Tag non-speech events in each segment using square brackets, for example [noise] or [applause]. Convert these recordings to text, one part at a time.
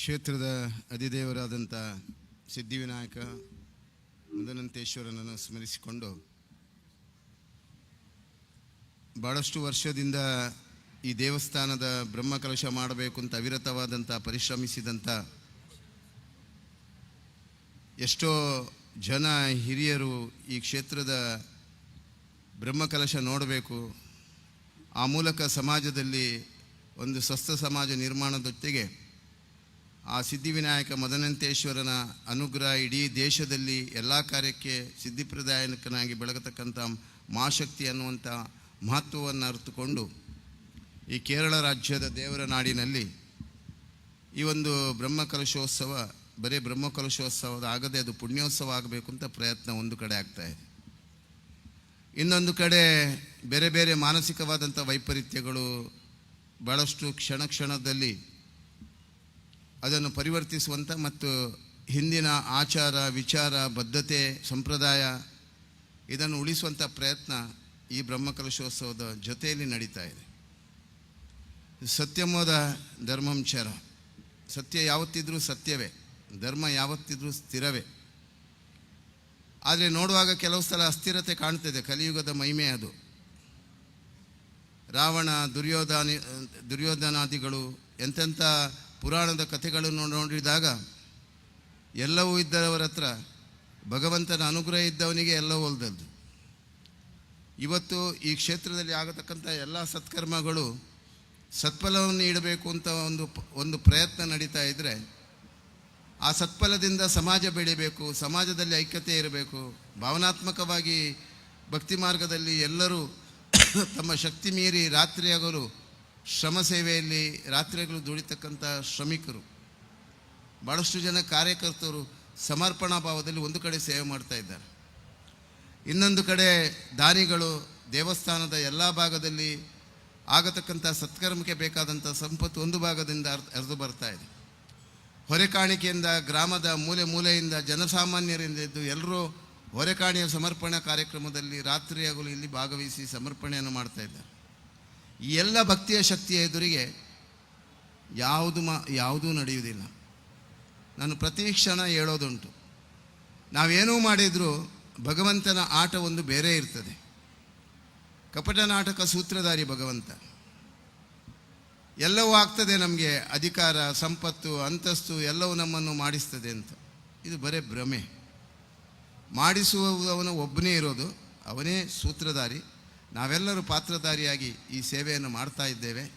ಕ್ಷೇತ್ರದ ಅಧಿದೇವರಾದಂಥ ಸಿದ್ಧಿವಿನಾಯಕ ಮದನಂತೇಶ್ವರನನ್ನು ಸ್ಮರಿಸಿಕೊಂಡು ಭಾಳಷ್ಟು ವರ್ಷದಿಂದ ಈ ದೇವಸ್ಥಾನದ ಬ್ರಹ್ಮಕಲಶ ಮಾಡಬೇಕು ಅಂತ ಅವಿರತವಾದಂಥ ಪರಿಶ್ರಮಿಸಿದಂಥ ಎಷ್ಟೋ ಜನ ಹಿರಿಯರು ಈ ಕ್ಷೇತ್ರದ ಬ್ರಹ್ಮಕಲಶ ನೋಡಬೇಕು. ಆ ಮೂಲಕ ಸಮಾಜದಲ್ಲಿ ಒಂದು ಸ್ವಸ್ಥ ಸಮಾಜ ನಿರ್ಮಾಣದೊತ್ತಿಗೆ ಆ ಸಿದ್ಧಿವಿನಾಯಕ ಮದನಂತೇಶ್ವರನ ಅನುಗ್ರಹ ಇಡೀ ದೇಶದಲ್ಲಿ ಎಲ್ಲ ಕಾರ್ಯಕ್ಕೆ ಸಿದ್ಧಿಪ್ರದಾಯಕನಾಗಿ ಬೆಳಗತಕ್ಕಂಥ ಮಾಶಕ್ತಿ ಅನ್ನುವಂಥ ಮಹತ್ವವನ್ನು ಅರಿತುಕೊಂಡು ಈ ಕೇರಳ ರಾಜ್ಯದ ದೇವರ ನಾಡಿನಲ್ಲಿ ಈ ಒಂದು ಬ್ರಹ್ಮಕಲಶೋತ್ಸವ ಬರೀ ಬ್ರಹ್ಮಕಲಶೋತ್ಸವದ ಆಗದೆ ಅದು ಪುಣ್ಯೋತ್ಸವ ಆಗಬೇಕು ಅಂತ ಪ್ರಯತ್ನ ಒಂದು ಕಡೆ ಆಗ್ತಾ ಇದೆ. ಇನ್ನೊಂದು ಕಡೆ ಬೇರೆ ಬೇರೆ ಮಾನಸಿಕವಾದಂಥ ವೈಪರೀತ್ಯಗಳು ಭಾಳಷ್ಟು ಕ್ಷಣ ಕ್ಷಣದಲ್ಲಿ ಅದನ್ನು ಪರಿವರ್ತಿಸುವಂಥ ಮತ್ತು ಹಿಂದಿನ ಆಚಾರ, ವಿಚಾರ, ಬದ್ಧತೆ, ಸಂಪ್ರದಾಯ ಇದನ್ನು ಉಳಿಸುವಂಥ ಪ್ರಯತ್ನ ಈ ಬ್ರಹ್ಮಕಲಶೋತ್ಸವದ ಜೊತೆಯಲ್ಲಿ ನಡೀತಾ ಇದೆ. ಸತ್ಯಮೋದ ಧರ್ಮಂಚರ ಸತ್ಯ ಯಾವತ್ತಿದ್ರೂ ಸತ್ಯವೇ. ಧರ್ಮ ಯಾವತ್ತಿದ್ರೂ ಸ್ಥಿರವೇ. ಆದರೆ ನೋಡುವಾಗ ಕೆಲವು ಸಲ ಅಸ್ಥಿರತೆ ಕಾಣ್ತಿದೆ. ಕಲಿಯುಗದ ಮಹಿಮೆ ಅದು. ರಾವಣ, ದುರ್ಯೋಧನ, ದುರ್ಯೋಧನಾದಿಗಳು ಎಂತೆಂಥ ಪುರಾಣದ ಕಥೆಗಳನ್ನು ನೋಡಿದಾಗ ಎಲ್ಲವೂ ಇದ್ದವರ ಹತ್ರ ಭಗವಂತನ ಅನುಗ್ರಹ ಇದ್ದವನಿಗೆ ಎಲ್ಲವೂ ಒಲ್ದದ್ದು ಇವತ್ತು ಈ ಕ್ಷೇತ್ರದಲ್ಲಿ ಆಗತಕ್ಕಂಥ ಎಲ್ಲ ಸತ್ಕರ್ಮಗಳು ಸತ್ಫಲವನ್ನು ನೀಡಬೇಕು ಅಂತ ಒಂದು ಒಂದು ಪ್ರಯತ್ನ ನಡೀತಾ ಇದ್ದರೆ ಆ ಸತ್ಫಲದಿಂದ ಸಮಾಜ ಬೆಳಿಬೇಕು, ಸಮಾಜದಲ್ಲಿ ಐಕ್ಯತೆ ಇರಬೇಕು, ಭಾವನಾತ್ಮಕವಾಗಿ ಭಕ್ತಿ ಮಾರ್ಗದಲ್ಲಿ ಎಲ್ಲರೂ [coughs] ತಮ್ಮ ಶಕ್ತಿ ಮೀರಿ ರಾತ್ರಿ ಹಗಲು ಶ್ರಮ ಸೇವೆಯಲ್ಲಿ ರಾತ್ರಿಗಳು ದುಡಿತಕ್ಕಂಥ ಶ್ರಮಿಕರು. ಭಾಳಷ್ಟು ಜನ ಕಾರ್ಯಕರ್ತರು ಸಮರ್ಪಣಾ ಭಾವದಲ್ಲಿ ಒಂದು ಕಡೆ ಸೇವೆ ಮಾಡ್ತಾ ಇದ್ದಾರೆ. ಇನ್ನೊಂದು ಕಡೆ ದಾನಿಗಳು ದೇವಸ್ಥಾನದ ಎಲ್ಲ ಭಾಗದಲ್ಲಿ ಆಗತಕ್ಕಂಥ ಸತ್ಕರ್ಮಕ್ಕೆ ಬೇಕಾದಂಥ ಸಂಪತ್ತು ಒಂದು ಭಾಗದಿಂದ ಹರಿದು ಬರ್ತಾ ಇದೆ. ಹೊರೆಕಾಣಿಕೆಯಿಂದ ಗ್ರಾಮದ ಮೂಲೆ ಮೂಲೆಯಿಂದ ಜನಸಾಮಾನ್ಯರಿಂದ ಇದ್ದು ಎಲ್ಲರೂ ಹೊರೆಕಾಣಿಯ ಸಮರ್ಪಣಾ ಕಾರ್ಯಕ್ರಮದಲ್ಲಿ ರಾತ್ರಿಯಾಗಲು ಇಲ್ಲಿ ಭಾಗವಹಿಸಿ ಸಮರ್ಪಣೆಯನ್ನು ಮಾಡ್ತಾ ಇದ್ದಾರೆ. ಎಲ್ಲ ಭಕ್ತಿಯ ಶಕ್ತಿಯ ಎದುರಿಗೆ ಯಾವುದು ಮಾ ಯಾವುದೂ ನಡೆಯುವುದಿಲ್ಲ. ನಾನು ಪ್ರತಿ ಕ್ಷಣ ಹೇಳೋದುಂಟು. ನಾವೇನೂ ಮಾಡಿದರೂ ಭಗವಂತನ ಆಟ ಒಂದು ಬೇರೆ ಇರ್ತದೆ. ಕಪಟ ನಾಟಕ ಸೂತ್ರಧಾರಿ ಭಗವಂತ. ಎಲ್ಲವೂ ಆಗ್ತದೆ ನಮಗೆ, ಅಧಿಕಾರ, ಸಂಪತ್ತು, ಅಂತಸ್ತು ಎಲ್ಲವೂ ನಮ್ಮನ್ನು ಮಾಡಿಸ್ತದೆ ಅಂತ. ಇದು ಬರೇ ಭ್ರಮೆ. ಮಾಡಿಸುವವನು ಒಬ್ಬನೇ ಇರೋದು, ಅವನೇ ಸೂತ್ರಧಾರಿ. ನಾವೆಲ್ಲರೂ ಪಾತ್ರಧಾರಿಯಾಗಿ ಈ ಸೇವೆಯನ್ನು ಮಾಡ್ತಾ ಇದ್ದೇವೆ.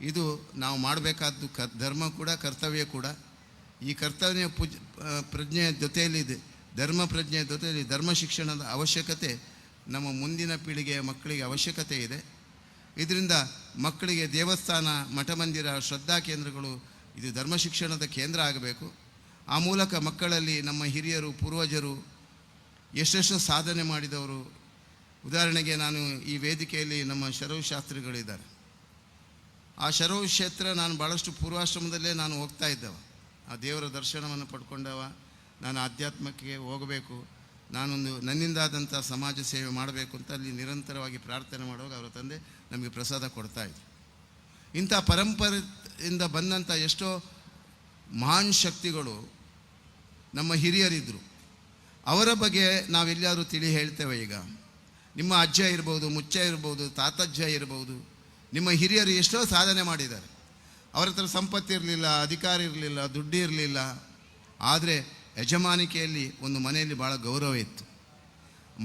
ಇದು ನಾವು ಮಾಡಬೇಕಾದ್ದು ಕ, ಧರ್ಮ ಕೂಡ, ಕರ್ತವ್ಯ ಕೂಡ. ಈ ಕರ್ತವ್ಯ ಪೂಜ ಪ್ರಜ್ಞೆಯ ಜೊತೆಯಲ್ಲಿದೆ ಧರ್ಮ ಪ್ರಜ್ಞೆಯ ಜೊತೆಯಲ್ಲಿ ಧರ್ಮ ಶಿಕ್ಷಣದ ಅವಶ್ಯಕತೆ ನಮ್ಮ ಮುಂದಿನ ಪೀಳಿಗೆಯ ಮಕ್ಕಳಿಗೆ ಅವಶ್ಯಕತೆ ಇದೆ. ಇದರಿಂದ ಮಕ್ಕಳಿಗೆ ದೇವಸ್ಥಾನ ಮಠ ಮಂದಿರ ಶ್ರದ್ಧಾ ಕೇಂದ್ರಗಳು ಇದು ಧರ್ಮ ಶಿಕ್ಷಣದ ಕೇಂದ್ರ ಆಗಬೇಕು. ಆ ಮೂಲಕ ಮಕ್ಕಳಲ್ಲಿ ನಮ್ಮ ಹಿರಿಯರು, ಪೂರ್ವಜರು ಎಷ್ಟೆಷ್ಟು ಸಾಧನೆ ಮಾಡಿದವರು ಉದಾಹರಣೆಗೆ ನಾನು ಈ ವೇದಿಕೆಯಲ್ಲಿ ನಮ್ಮ ಶರವು ಶಾಸ್ತ್ರಿಗಳಿದ್ದಾರೆ. ಆ ಶರವು ಕ್ಷೇತ್ರ ನಾನು ಭಾಳಷ್ಟು ಪೂರ್ವಾಶ್ರಮದಲ್ಲೇ ನಾನು ಹೋಗ್ತಾ ಇದ್ದವ. ಆ ದೇವರ ದರ್ಶನವನ್ನು ಪಡ್ಕೊಂಡವ. ನಾನು ಆಧ್ಯಾತ್ಮಕ್ಕೆ ಹೋಗಬೇಕು. ನಾನೊಂದು ನನ್ನಿಂದಾದಂಥ ಸಮಾಜ ಸೇವೆ ಮಾಡಬೇಕು ಅಂತ ಅಲ್ಲಿ ನಿರಂತರವಾಗಿ ಪ್ರಾರ್ಥನೆ ಮಾಡುವಾಗ ಅವರ ತಂದೆ ನಮಗೆ ಪ್ರಸಾದ ಕೊಡ್ತಾ ಇದ್ರು. ಇಂಥ ಪರಂಪರೆಯಿಂದ ಬಂದಂಥ ಎಷ್ಟೋ ಮಹಾನ್ ಶಕ್ತಿಗಳು ನಮ್ಮ ಹಿರಿಯರಿದ್ದರು ಅವರ ಬಗ್ಗೆ ನಾವೆಲ್ಲಾದರೂ ತಿಳಿ ಹೇಳ್ತೇವೆ ಈಗ. ನಿಮ್ಮ ಅಜ್ಜ ಇರ್ಬೋದು, ಮುಚ್ಚ ಇರ್ಬೋದು, ತಾತಜ್ಜ ಇರ್ಬೋದು, ನಿಮ್ಮ ಹಿರಿಯರು ಎಷ್ಟೋ ಸಾಧನೆ ಮಾಡಿದ್ದಾರೆ. ಅವರ ಹತ್ರ ಸಂಪತ್ತಿರಲಿಲ್ಲ ಅಧಿಕಾರ ಇರಲಿಲ್ಲ, ದುಡ್ಡು ಇರಲಿಲ್ಲ. ಆದರೆ ಯಜಮಾನಿಕೆಯಲ್ಲಿ ಒಂದು ಮನೆಯಲ್ಲಿ ಭಾಳ ಗೌರವ ಇತ್ತು.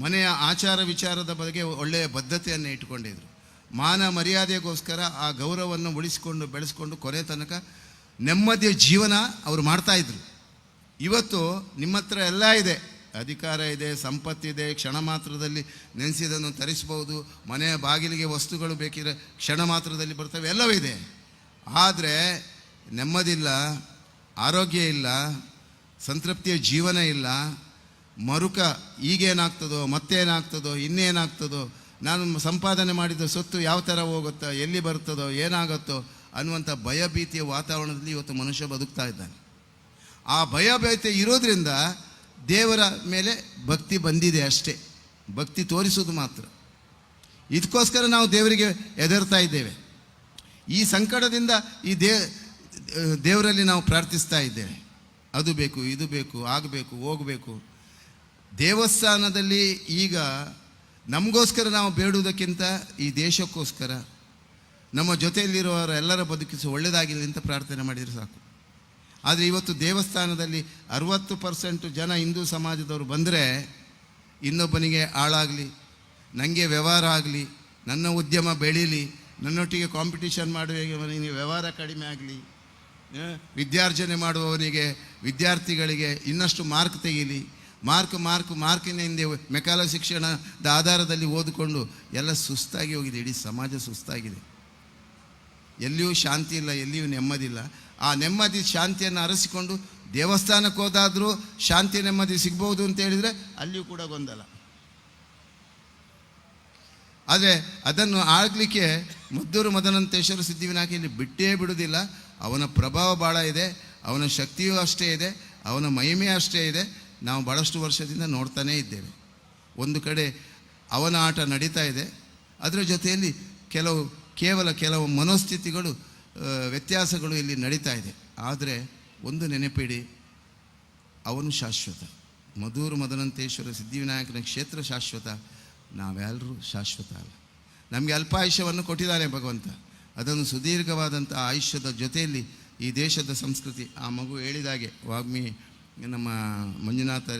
ಮನೆಯ ಆಚಾರ ವಿಚಾರದ ಬಗ್ಗೆ ಒಳ್ಳೆಯ ಬದ್ಧತೆಯನ್ನು ಇಟ್ಟುಕೊಂಡಿದ್ದರು ಮಾನ ಮರ್ಯಾದೆಗೋಸ್ಕರ ಆ ಗೌರವವನ್ನು ಉಳಿಸಿಕೊಂಡು, ಬೆಳೆಸ್ಕೊಂಡು ಕೊನೆ ತನಕ ನೆಮ್ಮದಿಯ ಜೀವನ ಅವರು ಮಾಡ್ತಾಯಿದ್ರು ಇವತ್ತು ನಿಮ್ಮ ಹತ್ರ ಎಲ್ಲ ಇದೆ. ಅಧಿಕಾರ ಇದೆ ಸಂಪತ್ತಿದೆ ಕ್ಷಣ ಮಾತ್ರದಲ್ಲಿ ನೆನೆಸಿದನ್ನು ತರಿಸ್ಬೋದು ಮನೆಯ ಬಾಗಿಲಿಗೆ ವಸ್ತುಗಳು ಬೇಕಿದ್ರೆ ಕ್ಷಣ ಮಾತ್ರದಲ್ಲಿ ಬರ್ತವೆ, ಎಲ್ಲವೂ ಇದೆ. ಆದರೆ ನೆಮ್ಮದಿಲ್ಲ, ಆರೋಗ್ಯ ಇಲ್ಲ, ಸಂತೃಪ್ತಿಯ ಜೀವನ ಇಲ್ಲ, ಮರುಕ ಈಗೇನಾಗ್ತದೋ, ಮತ್ತೇನಾಗ್ತದೋ, ಇನ್ನೇನಾಗ್ತದೋ, ನಾನು ಸಂಪಾದನೆ ಮಾಡಿದ ಸೊತ್ತು ಯಾವ ಥರ ಹೋಗುತ್ತೋ, ಎಲ್ಲಿ ಬರ್ತದೋ, ಏನಾಗುತ್ತೋ ಅನ್ನುವಂಥ ಭಯಭೀತಿಯ ವಾತಾವರಣದಲ್ಲಿ ಇವತ್ತು ಮನುಷ್ಯ ಬದುಕ್ತಾ ಇದ್ದಾನೆ. ಆ ಭಯಭೀತಿ ಇರೋದ್ರಿಂದ ದೇವರ ಮೇಲೆ ಭಕ್ತಿ ಬಂದಿದೆ ಅಷ್ಟೇ. ಭಕ್ತಿ ತೋರಿಸೋದು ಮಾತ್ರ. ಇದಕ್ಕೋಸ್ಕರ ನಾವು ದೇವರಿಗೆ ಎದರ್ತಾ ಇದ್ದೇವೆ. ಈ ಸಂಕಟದಿಂದ ಈ ದೇ, ದೇವರಲ್ಲಿ ನಾವು ಪ್ರಾರ್ಥಿಸ್ತಾ ಇದ್ದೇವೆ. ಅದು ಬೇಕು, ಇದು ಬೇಕು, ಆಗಬೇಕು, ಹೋಗಬೇಕು. ದೇವಸ್ಥಾನದಲ್ಲಿ ಈಗ ನಮಗೋಸ್ಕರ ನಾವು ಬೇಡುವುದಕ್ಕಿಂತ ಈ ದೇಶಕ್ಕೋಸ್ಕರ ನಮ್ಮ ಜೊತೆಯಲ್ಲಿರುವವರ ಎಲ್ಲರ ಬದುಕಿಸಿ ಒಳ್ಳೆಯದಾಗಿರಲಿ ಅಂತ ಪ್ರಾರ್ಥನೆ ಮಾಡಿದರೆ ಸಾಕು. ಆದರೆ ಇವತ್ತು ದೇವಸ್ಥಾನದಲ್ಲಿ ಅರುವತ್ತು ಪರ್ಸೆಂಟ್ ಜನ ಹಿಂದೂ ಸಮಾಜದವರು ಬಂದರೆ ಇನ್ನೊಬ್ಬನಿಗೆ ಆಳಾಗಲಿ ನನಗೆ ವ್ಯವಹಾರ ಆಗಲಿ, ನನ್ನ ಉದ್ಯಮ ಬೆಳೀಲಿ, ನನ್ನೊಟ್ಟಿಗೆ ಕಾಂಪಿಟೇಷನ್ ಮಾಡುವವನಿಗೆ ವ್ಯವಹಾರ ಕಡಿಮೆ ಆಗಲಿ ವಿದ್ಯಾರ್ಜನೆ ಮಾಡುವವನಿಗೆ, ವಿದ್ಯಾರ್ಥಿಗಳಿಗೆ ಇನ್ನಷ್ಟು ಮಾರ್ಕ್ ತೆಗೀಲಿ ಮಾರ್ಕ್ ಮಾರ್ಕ್ ಮಾರ್ಕಿನ ಹಿಂದೆ ಮೆಕಾಲ ಶಿಕ್ಷಣದ ಆಧಾರದಲ್ಲಿ ಓದಿಕೊಂಡು ಎಲ್ಲ ಸುಸ್ತಾಗಿ ಹೋಗಿದೆ, ಇಡೀ ಸಮಾಜ ಸುಸ್ತಾಗಿದೆ. ಎಲ್ಲಿಯೂ ಶಾಂತಿ ಇಲ್ಲ, ಎಲ್ಲಿಯೂ ನೆಮ್ಮದಿ ಇಲ್ಲ ಆ ನೆಮ್ಮದಿ ಶಾಂತಿಯನ್ನು ಅರಸಿಕೊಂಡು ದೇವಸ್ಥಾನಕ್ಕೆ ಹೋದಾದರೂ ಶಾಂತಿ, ನೆಮ್ಮದಿ ಸಿಗ್ಬೋದು ಅಂತ ಹೇಳಿದರೆ ಅಲ್ಲಿಯೂ ಕೂಡ ಗೊಂದಲ. ಆದರೆ ಅದನ್ನು ಆಗಲಿಕ್ಕೆ ಮದ್ದೂರು ಮದನಂತೇಶ್ವರ ಸಿದ್ಧಿವಿನಾಯಕ ಇಲ್ಲಿ ಬಿಟ್ಟೇ ಬಿಡುವುದಿಲ್ಲ. ಅವನ ಪ್ರಭಾವ ಭಾಳ ಇದೆ, ಅವನ ಶಕ್ತಿಯೂ ಅಷ್ಟೇ ಇದೆ, ಅವನ ಮಹಿಮೆ ಅಷ್ಟೇ ಇದೆ. ನಾವು ಭಾಳಷ್ಟು ವರ್ಷದಿಂದ ನೋಡ್ತಾನೇ ಇದ್ದೇವೆ. ಒಂದು ಕಡೆ ಅವನ ಆಟ ನಡೀತಾ ಇದೆ. ಅದರ ಜೊತೆಯಲ್ಲಿ ಕೆಲವು ಕೇವಲ ಕೆಲವು ಮನೋಸ್ಥಿತಿಗಳು ವ್ಯತ್ಯಾಸಗಳು ಇಲ್ಲಿ ನಡೀತಾ ಇದೆ. ಆದರೆ ಒಂದು ನೆನಪಿಡಿ, ಅವನು ಶಾಶ್ವತ. ಮಧೂರು ಮದನಂತೇಶ್ವರ ಸಿದ್ಧಿವಿನಾಯಕನ ಕ್ಷೇತ್ರ ಶಾಶ್ವತ ನಾವೆಲ್ಲರೂ ಶಾಶ್ವತ ಅಲ್ಲ. ನಮಗೆ ಅಲ್ಪಾಯುಷ್ಯವನ್ನು ಕೊಟ್ಟಿದ್ದಾನೆ ಭಗವಂತ. ಅದನ್ನು ಸುದೀರ್ಘವಾದಂಥ ಆಯುಷ್ಯದ ಜೊತೆಯಲ್ಲಿ ಈ ದೇಶದ ಸಂಸ್ಕೃತಿ, ಆ ಮಗು ಹೇಳಿದಾಗೆ, ವಾಗ್ಮಿ ನಮ್ಮ ಮಂಜುನಾಥ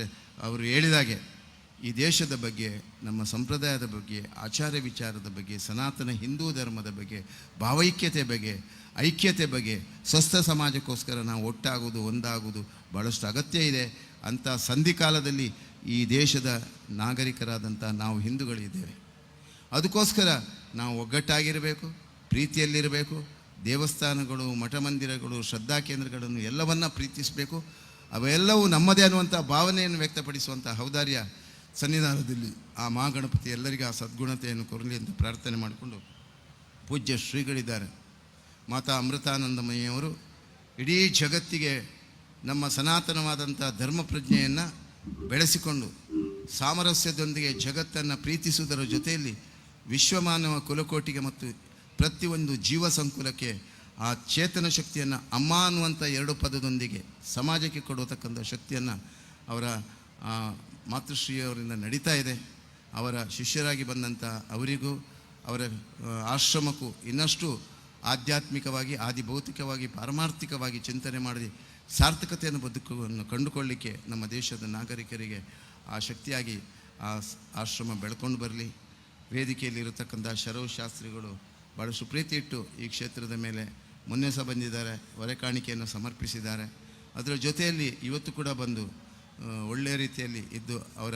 ಅವರು ಹೇಳಿದಾಗೆ ಈ ದೇಶದ ಬಗ್ಗೆ, ನಮ್ಮ ಸಂಪ್ರದಾಯದ ಬಗ್ಗೆ, ಆಚಾರ ವಿಚಾರದ ಬಗ್ಗೆ, ಸನಾತನ ಹಿಂದೂ ಧರ್ಮದ ಬಗ್ಗೆ, ಭಾವೈಕ್ಯತೆ ಬಗ್ಗೆ, ಐಕ್ಯತೆ ಬಗ್ಗೆ, ಸ್ವಸ್ಥ ಸಮಾಜಕ್ಕೋಸ್ಕರ ನಾವು ಒಟ್ಟಾಗುವುದು ಒಂದಾಗೋದು ಭಾಳಷ್ಟು ಅಗತ್ಯ ಇದೆ. ಅಂಥ ಸಂಧಿಕಾಲದಲ್ಲಿ ಈ ದೇಶದ ನಾಗರಿಕರಾದಂಥ ನಾವು ಹಿಂದೂಗಳಿದ್ದೇವೆ. ಅದಕ್ಕೋಸ್ಕರ ನಾವು ಒಗ್ಗಟ್ಟಾಗಿರಬೇಕು, ಪ್ರೀತಿಯಲ್ಲಿರಬೇಕು, ದೇವಸ್ಥಾನಗಳು ಮಠ ಮಂದಿರಗಳು ಶ್ರದ್ಧಾ ಕೇಂದ್ರಗಳನ್ನು ಎಲ್ಲವನ್ನ ಪ್ರೀತಿಸಬೇಕು. ಅವೆಲ್ಲವೂ ನಮ್ಮದೇ ಅನ್ನುವಂಥ ಭಾವನೆಯನ್ನು ವ್ಯಕ್ತಪಡಿಸುವಂಥ ಔದಾರ್ಯ ಸನ್ನಿಧಾನದಲ್ಲಿ ಆ ಮಹಾಗಣಪತಿ ಎಲ್ಲರಿಗೂ ಆ ಸದ್ಗುಣತೆಯನ್ನು ಕೊರಲಿ ಅಂತ ಪ್ರಾರ್ಥನೆ ಮಾಡಿಕೊಂಡು ಪೂಜ್ಯ ಶ್ರೀಗಳಿದ್ದಾರೆ. ಮಾತಾ ಅಮೃತಾನಂದಮಯಿಯವರು ಇಡೀ ಜಗತ್ತಿಗೆ ನಮ್ಮ ಸನಾತನವಾದಂಥ ಧರ್ಮ ಪ್ರಜ್ಞೆಯನ್ನು ಬೆಳೆಸಿಕೊಂಡು ಸಾಮರಸ್ಯದೊಂದಿಗೆ ಜಗತ್ತನ್ನು ಪ್ರೀತಿಸುವುದರ ಜೊತೆಯಲ್ಲಿ ವಿಶ್ವಮಾನವ ಕುಲಕೋಟಿಗೆ ಮತ್ತು ಪ್ರತಿಯೊಂದು ಜೀವ ಸಂಕುಲಕ್ಕೆ ಆ ಚೇತನ ಶಕ್ತಿಯನ್ನು ಅಮ್ಮ ಅನ್ನುವಂಥ ಎರಡು ಪದದೊಂದಿಗೆ ಸಮಾಜಕ್ಕೆ ಕೊಡತಕ್ಕಂಥ ಶಕ್ತಿಯನ್ನು ಅವರ ಆ, ಮಾತೃಶ್ರೀಯವರಿಂದ ನಡೀತಾ ಇದೆ. ಅವರ ಶಿಷ್ಯರಾಗಿ ಬಂದಂಥ ಅವರಿಗೂ ಅವರ ಆಶ್ರಮಕ್ಕೂ ಇನ್ನಷ್ಟು ಆಧ್ಯಾತ್ಮಿಕವಾಗಿ ಆದಿಭೌತಿಕವಾಗಿ ಪಾರಮಾರ್ಥಿಕವಾಗಿ ಚಿಂತನೆ ಮಾಡಿ ಸಾರ್ಥಕತೆಯನ್ನು ಬದುಕನ್ನು ಕಂಡುಕೊಳ್ಳಿಕ್ಕೆ ನಮ್ಮ ದೇಶದ ನಾಗರಿಕರಿಗೆ ಆ ಶಕ್ತಿಯಾಗಿ ಆ ಆಶ್ರಮ ಬೆಳ್ಕೊಂಡು ಬರಲಿ. ವೇದಿಕೆಯಲ್ಲಿರತಕ್ಕಂಥ ಶಾಸ್ತ್ರಿಗಳು ಭಾಳ ಸುಪ್ರೀತಿ ಇಟ್ಟು ಈ ಕ್ಷೇತ್ರದ ಮೇಲೆ ಮುನ್ನೆಸ ಬಂದಿದ್ದಾರೆ ಹೊರೆ ಕಾಣಿಕೆಯನ್ನು ಸಮರ್ಪಿಸಿದ್ದಾರೆ. ಅದರ ಜೊತೆಯಲ್ಲಿ ಇವತ್ತು ಕೂಡ ಬಂದು ಒಳ್ಳೆಯ ರೀತಿಯಲ್ಲಿ ಇದ್ದು ಅವರ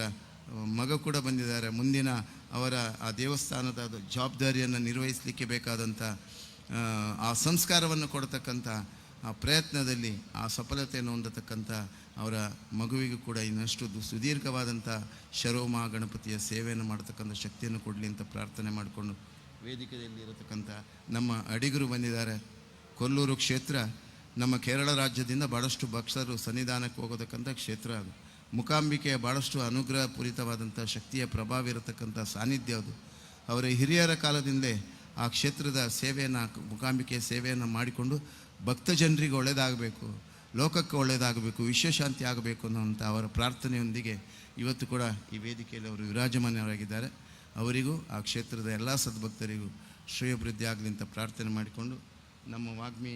ಮಗ ಕೂಡ ಬಂದಿದ್ದಾರೆ. ಮುಂದಿನ ಅವರ ಆ ದೇವಸ್ಥಾನದ ಜವಾಬ್ದಾರಿಯನ್ನು ನಿರ್ವಹಿಸಲಿಕ್ಕೆ ಬೇಕಾದಂಥ ಆ, ಸಂಸ್ಕಾರವನ್ನು ಕೊಡತಕ್ಕಂಥ ಆ ಪ್ರಯತ್ನದಲ್ಲಿ ಆ ಸಫಲತೆಯನ್ನು ಹೊಂದತಕ್ಕಂಥ ಅವರ ಮಗುವಿಗೂ ಕೂಡ ಇನ್ನಷ್ಟು ಸುದೀರ್ಘವಾದಂಥ ಶರೋಮ ಗಣಪತಿಯ ಸೇವೆಯನ್ನು ಮಾಡತಕ್ಕಂಥ ಶಕ್ತಿಯನ್ನು ಕೊಡಲಿ ಅಂತ ಪ್ರಾರ್ಥನೆ ಮಾಡಿಕೊಂಡು ವೇದಿಕೆಯಲ್ಲಿ ಇರತಕ್ಕಂಥ ನಮ್ಮ ಅಡಿಗರು ಬಂದಿದ್ದಾರೆ. ಕೊಲ್ಲೂರು ಕ್ಷೇತ್ರ ನಮ್ಮ ಕೇರಳ ರಾಜ್ಯದಿಂದ ಭಾಳಷ್ಟು ಭಕ್ತರು ಸನ್ನಿಧಾನಕ್ಕೆ ಹೋಗೋದಕ್ಕಂಥ ಕ್ಷೇತ್ರ ಅದು. ಮುಕಾಂಬಿಕೆಯ ಭಾಳಷ್ಟು ಅನುಗ್ರಹ ಪೂರಿತವಾದಂಥ ಶಕ್ತಿಯ ಪ್ರಭಾವ ಇರತಕ್ಕಂಥ ಸಾನ್ನಿಧ್ಯ ಅದು. ಅವರ ಹಿರಿಯರ ಕಾಲದಿಂದಲೇ ಆ ಕ್ಷೇತ್ರದ ಸೇವೆಯನ್ನು, ಮುಕಾಂಬಿಕೆಯ ಸೇವೆಯನ್ನು ಮಾಡಿಕೊಂಡು ಭಕ್ತ ಜನರಿಗೆ ಒಳ್ಳೆಯದಾಗಬೇಕು ಲೋಕಕ್ಕೆ ಒಳ್ಳೆಯದಾಗಬೇಕು ವಿಶ್ವಶಾಂತಿ ಆಗಬೇಕು ಅನ್ನೋಂಥ ಅವರ ಪ್ರಾರ್ಥನೆಯೊಂದಿಗೆ ಇವತ್ತು ಕೂಡ ಈ ವೇದಿಕೆಯಲ್ಲಿ ಅವರು ವಿರಾಜಮಾನರಾಗಿದ್ದಾರೆ. ಅವರಿಗೂ, ಆ ಕ್ಷೇತ್ರದ ಎಲ್ಲ ಸದ್ಭಕ್ತರಿಗೂ ಶ್ರೇಯೋಭಿವೃದ್ಧಿ ಆಗಲಿ ಅಂತ ಪ್ರಾರ್ಥನೆ ಮಾಡಿಕೊಂಡು ನಮ್ಮ ವಾಗ್ಮಿ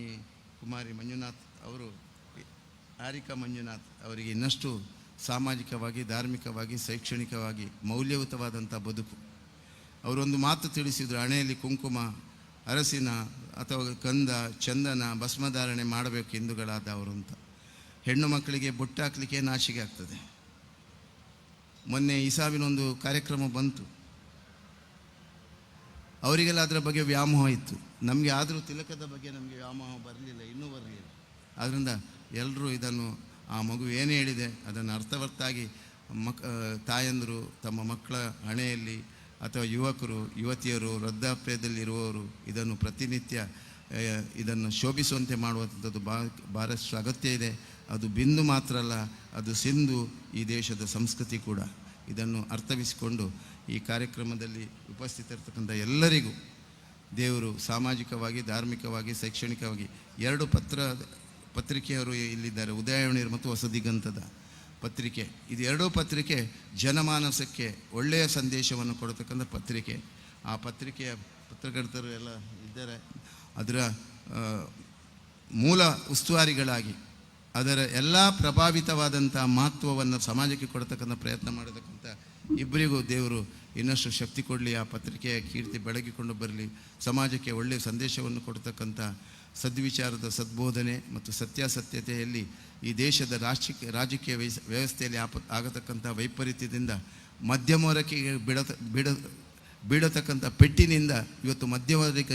ಕುಮಾರಿ ಮಂಜುನಾಥ್ ಅವರು, ಆರಿಕಾ ಮಂಜುನಾಥ್ ಅವರಿಗೆ ಇನ್ನಷ್ಟು ಸಾಮಾಜಿಕವಾಗಿ, ಧಾರ್ಮಿಕವಾಗಿ, ಶೈಕ್ಷಣಿಕವಾಗಿ ಮೌಲ್ಯಯುತವಾದಂಥ ಬದುಕು. ಅವರೊಂದು ಮಾತು ತಿಳಿಸಿದರು, ಹಣೆಯಲ್ಲಿ ಕುಂಕುಮ, ಅರಸಿನ ಅಥವಾ ಕಂದ, ಚಂದನ ಭಸ್ಮಧಾರಣೆ ಮಾಡಬೇಕು ಹಿಂದೂಗಳಾದವರು ಅಂತ. ಹೆಣ್ಣು ಮಕ್ಕಳಿಗೆ ಬೊಟ್ಟು ನಾಶಿಗೆ ಆಗ್ತದೆ. ಮೊನ್ನೆ ಇಸಾವಿನೊಂದು ಕಾರ್ಯಕ್ರಮ ಬಂತು. ಅವರಿಗೆಲ್ಲ ಅದರ ಬಗ್ಗೆ ವ್ಯಾಮೋಹ ಇತ್ತು. ನಮಗೆ ಆದರೂ ತಿಲಕದ ಬಗ್ಗೆ ನಮಗೆ ವ್ಯಾಮೋಹ ಬರಲಿಲ್ಲ, ಇನ್ನೂ ಬರಲಿಲ್ಲ. ಆದ್ದರಿಂದ ಎಲ್ಲರೂ ಇದನ್ನು ಆ ಮಗು ಏನು ಹೇಳಿದೆ, ಅದನ್ನು ಅರ್ಥವತ್ತಾಗಿ ಮಕ್ ತಾಯಂದರು, ತಮ್ಮ ಮಕ್ಕಳ ಹಣೆಯಲ್ಲಿ ಅಥವಾ ಯುವಕರು, ಯುವತಿಯರು, ವೃದ್ಧಾಪ್ಯದಲ್ಲಿರುವವರು ಇದನ್ನು ಪ್ರತಿನಿತ್ಯ ಇದನ್ನು ಶೋಭಿಸುವಂತೆ ಮಾಡುವಂಥದ್ದು ಬಾ ಭಾರಷ್ಟು ಅಗತ್ಯ ಇದೆ. ಅದು ಬಿಂದು ಮಾತ್ರ ಅಲ್ಲ, ಅದು ಸಿಂಧು ಈ ದೇಶದ ಸಂಸ್ಕೃತಿ ಕೂಡ. ಇದನ್ನು ಅರ್ಥವಿಸಿಕೊಂಡು ಈ ಕಾರ್ಯಕ್ರಮದಲ್ಲಿ ಉಪಸ್ಥಿತರಿರ್ತಕ್ಕಂಥ ಎಲ್ಲರಿಗೂ ದೇವರು ಸಾಮಾಜಿಕವಾಗಿ, ಧಾರ್ಮಿಕವಾಗಿ, ಶೈಕ್ಷಣಿಕವಾಗಿ ಎರಡು ಪತ್ರ ಪತ್ರಿಕೆಯವರು ಇಲ್ಲಿದ್ದಾರೆ. ಉದಯವಾಣಿಯರು ಮತ್ತು ಹೊಸದಿಗಂತದ ಪತ್ರಿಕೆ. ಇದು ಎರಡೂ ಪತ್ರಿಕೆ ಜನಮಾನಸಕ್ಕೆ ಒಳ್ಳೆಯ ಸಂದೇಶವನ್ನು ಕೊಡತಕ್ಕಂಥ ಪತ್ರಿಕೆ. ಆ ಪತ್ರಿಕೆಯ ಪತ್ರಕರ್ತರು ಎಲ್ಲ ಇದ್ದಾರೆ. ಅದರ ಮೂಲ ಉಸ್ತುವಾರಿಗಳಾಗಿ ಅದರ ಎಲ್ಲ ಪ್ರಭಾವಿತವಾದಂಥ ಮಹತ್ವವನ್ನು ಸಮಾಜಕ್ಕೆ ಕೊಡತಕ್ಕಂಥ ಪ್ರಯತ್ನ ಮಾಡತಕ್ಕಂಥ ಇಬ್ಬರಿಗೂ ದೇವರು ಇನ್ನಷ್ಟು ಶಕ್ತಿ ಕೊಡಲಿ. ಆ ಪತ್ರಿಕೆಯ ಕೀರ್ತಿ ಬೆಳಗಿಕೊಂಡು ಬರಲಿ. ಸಮಾಜಕ್ಕೆ ಒಳ್ಳೆಯ ಸಂದೇಶವನ್ನು ಕೊಡ್ತಕ್ಕಂಥ ಸದ್ವಿಚಾರದ ಸದ್ಬೋಧನೆ ಮತ್ತು ಸತ್ಯಾಸತ್ಯತೆಯಲ್ಲಿ ಈ ದೇಶದ ರಾಷ್ಟ್ರೀಯ ರಾಜಕೀಯ ವ್ಯವಸ್ಥೆಯಲ್ಲಿ ಆಪ ಆಗತಕ್ಕಂಥ ವೈಪರೀತ್ಯದಿಂದ ಮಧ್ಯಮವರಕ್ಕೆ ಬಿಡ ಬಿಡ ಬೀಳತಕ್ಕಂಥ ಪೆಟ್ಟಿನಿಂದ ಇವತ್ತು ಮಧ್ಯವರ್ಗ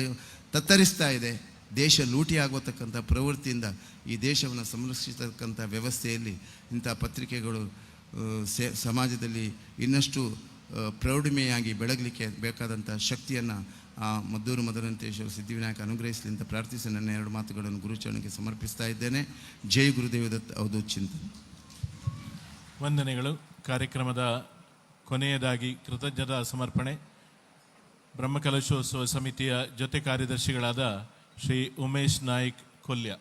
ತತ್ತರಿಸ್ತಾ ಇದೆ. ದೇಶ ಲೂಟಿ ಆಗೋತಕ್ಕಂಥ ಪ್ರವೃತ್ತಿಯಿಂದ ಈ ದೇಶವನ್ನು ಸಂರಕ್ಷಿಸತಕ್ಕಂಥ ವ್ಯವಸ್ಥೆಯಲ್ಲಿ ಇಂಥ ಪತ್ರಿಕೆಗಳು ಸೇ, ಸಮಾಜದಲ್ಲಿ ಇನ್ನಷ್ಟು ಪ್ರೌಢಿಮೆಯಾಗಿ ಬೆಳಗಲಿಕ್ಕೆ ಬೇಕಾದಂಥ ಶಕ್ತಿಯನ್ನು ಆ ಮದ್ದೂರು ಮದರಂತೇಶ್ವರ ಸಿದ್ಧಿವಿನಾಯಕ ಅನುಗ್ರಹಿಸಲಿ ಅಂತ ಪ್ರಾರ್ಥಿಸಿ ನನ್ನ ಎರಡು ಮಾತುಗಳನ್ನು ಗುರುಚರಣಕ್ಕೆ ಸಮರ್ಪಿಸ್ತಾ ಇದ್ದೇನೆ. ಜೈ ಗುರುದೇವದತ್ ಅವಧೂತ್ ಚಿಂತನೆ. ವಂದನೆಗಳು. ಕಾರ್ಯಕ್ರಮದ ಕೊನೆಯದಾಗಿ ಕೃತಜ್ಞತಾ ಸಮರ್ಪಣೆ. ಬ್ರಹ್ಮಕಲಶೋತ್ಸವ ಸಮಿತಿಯ ಜೊತೆ ಕಾರ್ಯದರ್ಶಿಗಳಾದ ശ്രീ ഉമേഷ് നായിക് കൊല്യ